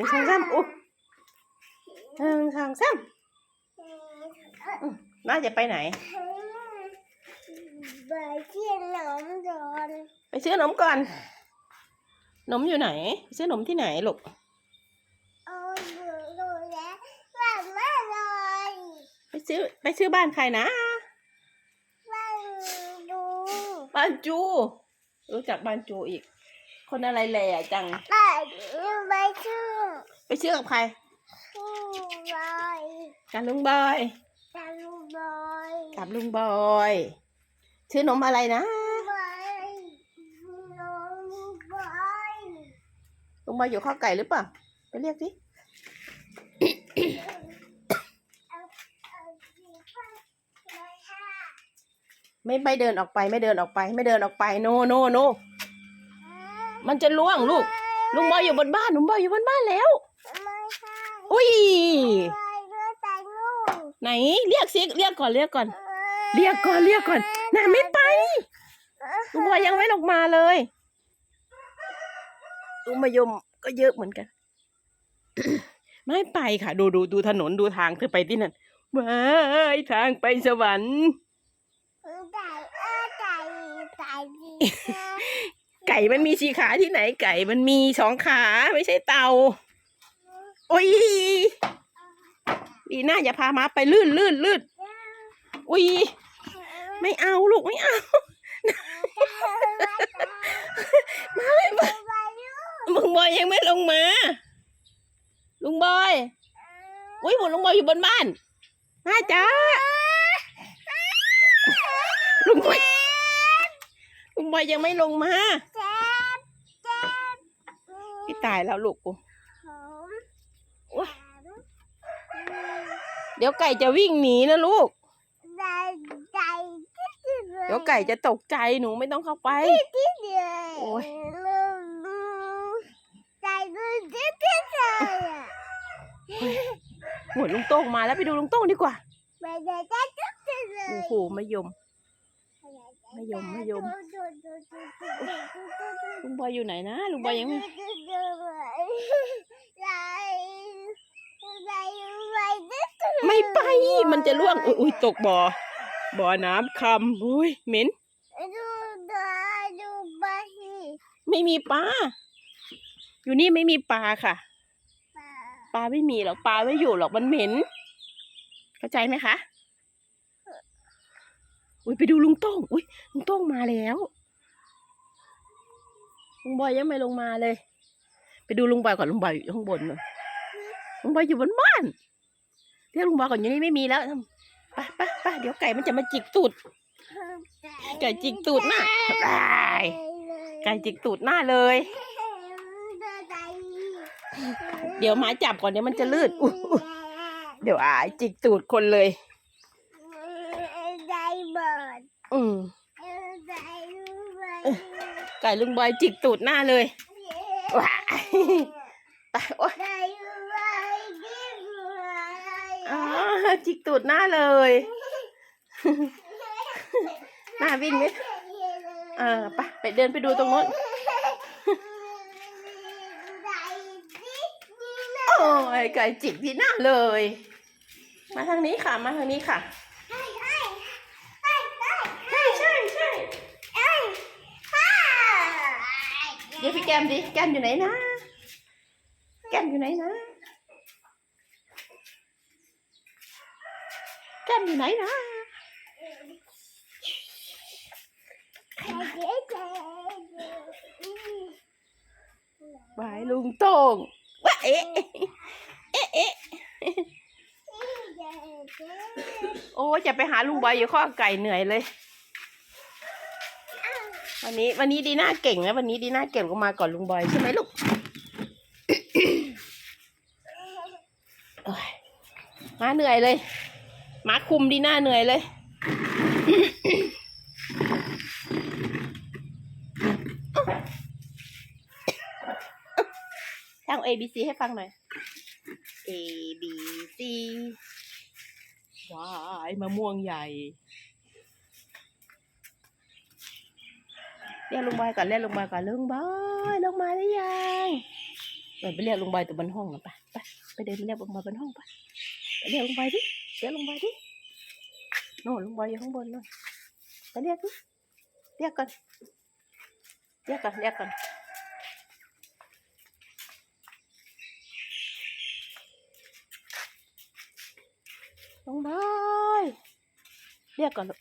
นึ่งสองสามอุ๊หนึ่งสองสามอืมน่าจะไปไหน ไปเที่ยวหนองโดนไปซื้อขนมก่อนขนมอยู่ไหนไปซื้อขนมที่ไหนลูกเอาดูดูแลแบบแม่เลยไปซื้อไปซื้อบ้านใครนะ บ้านดูบ้านจู รู้จักบ้านจูอีก คนอะไรแหล่จังบ้านไปชื่อ ไปซื้อกับใครชื่อบอยกับลุงบอยตาลูกบอยกับลุงบอยซื้อขนมอะไรนะบอยน้องบอยลุงบอยอยู่ข้าวไก่หรือเปล่าไปเรียกสิเอาเอาสีฟ้าเลยค่ะไม่ไม่เดินออกไปไม่เดินออกไป ไม่เดินออกไปโนโนโนมันจะล่วงลูกลุงบอยอยู่บนบ้านลุงบอยอยู่บนบ้านแล้วไม่ใช่ อุ้ยบอยด้วยตาลูกไหนเรียกสิเรียกก่อนเรียกก่อน เรียกก่อนเรียกก่อนน่ะไม่ไปลุงบอยยังไม่ลงมาเลยลุงมายมก็เยอะเหมือนกัน ไม่ไปค่ะ ดูดูดูถนนดูทางเธอไปที่นั่นว้ายทางไปสวรรค์ไก่เออไก่ไก่ดีไก่มันมีสีขาที่ไหนไก่มันมีสองขาไม่ใช่เต่า โอ้ยดีน่าอย่าพามาไปลื่นลื่นลื่นอุ้ยไม่เอาลูกไม่เอามาเลยมาลุงบอยยังไม่ลงมา ลุงบอย อุ้ยหมดลุงบอยอยู่บนบ้านน่าจ้าลุงบอยลุงบอยยังไม่ลงมาเจ็บเจ็บพี่ตายแล้วลูกกูผมโอ๊ย เดี๋ยวไก่จะวิ่งหนีนะลูกไก่ไก่ที่เดียวเดี๋ยวไก่จะตกใจหนูไม่ต้องเข้าไปที่เดียวโอ๊ยไก่ดูที่ที่เดียวอะหมดลุงโต้งมาแล้วไปดูลุงโต้งดีกว่าไม่ได้จะจุดเลยโอ้โหมะยมมะยมมะยมลุงบอยอยู่ไหนนะลุงบอยยังไม่ ไม่ไป มันจะล่วงอุ้ยอุ้ยตกบ่อ บ่อน้ำคำอุ้ยเหม็น ดูดูดูบาฮีไม่มีปลา อยู่นี่ไม่มีปลาค่ะปลาไม่มีหรอก ปลาไม่อยู่หรอก มันเหม็น เข้าใจไหมคะ อุ้ยไปดูลุงโต้ง อุ้ยลุงโต้งมาแล้ว ลุงบอยยังไม่ลงมาเลย ไปดูลุงบอยก่อนลุงบอยอยู่ข้างบนนู่นลุงบอยอยู่บนบ้าน เรียกลุงบอยก่อนอยู่นี่ไม่มีแล้วไปไปไปเดี๋ยวไก่มันจะมาจิกตูด ไก่จิกตูดหน้าไปไก่จิกตูดหน้าเลย เดี๋ยวหมาจับก่อนเดี๋ยวมันจะลื่นอุ๊ยอุ๊ยเดี๋ยวอายจิกตูดคนเลยไดเบิร์ดอืมไดเบิร์ดไก่ลุงบอยจิกตูดหน้าเลยว้ายไปโอ๊ย ไดเบิร์ดดิบเลย อ๋อจิกตูดหน้าเลย หน้าวิ่งไหมเออไปไปเดินไปดูตรงโน้นโอ้ยไก่จิกที่หน้าเลย มาทางนี้ค่ะ มาทางนี้ค่ะใช่ใช่ใช่เดี๋ยวพี่แก้มดิ แก้มอยู่ไหนนะ แก้มอยู่ไหนนะ กมอยู่ไหนนะบายลุงโต้งว่าเอ๊ะเอ๊ะเอ๊ะโอ้จะไปหาลุงบอยอยู่ข้อไก่เหนื่อยเลย วันนี้วันนี้ดีน่าเก่งนะวันนี้ดีน่าเก่งก็มาก่อนลุงบอยใช่ไหมลูกอ้ยมาเหนื่อยเลย มาคุมดีน่าเหนื่อยเลย ท่อง A B C ให้ฟังหน่อย A B C ว้ายมะม่วงใหญ่ เรียกลุงบอยก่อนเรียกลุงบอยก่อนลุงบอยลงมาหรือยังเดินไปเรียกลุงบอยตัวบนห้องนะไปไปไปเดินไปเรียกลุงบอยบนห้องไปไปเรียกลุงบอยดิ เรียกลุงบอยดิโน่นลุงบอยอยู่ข้างบนนู่นไปเรียกดิเรียกก่อนเรียกก่อนเรียกก่อนลุงบอยเรียกก่อนลูก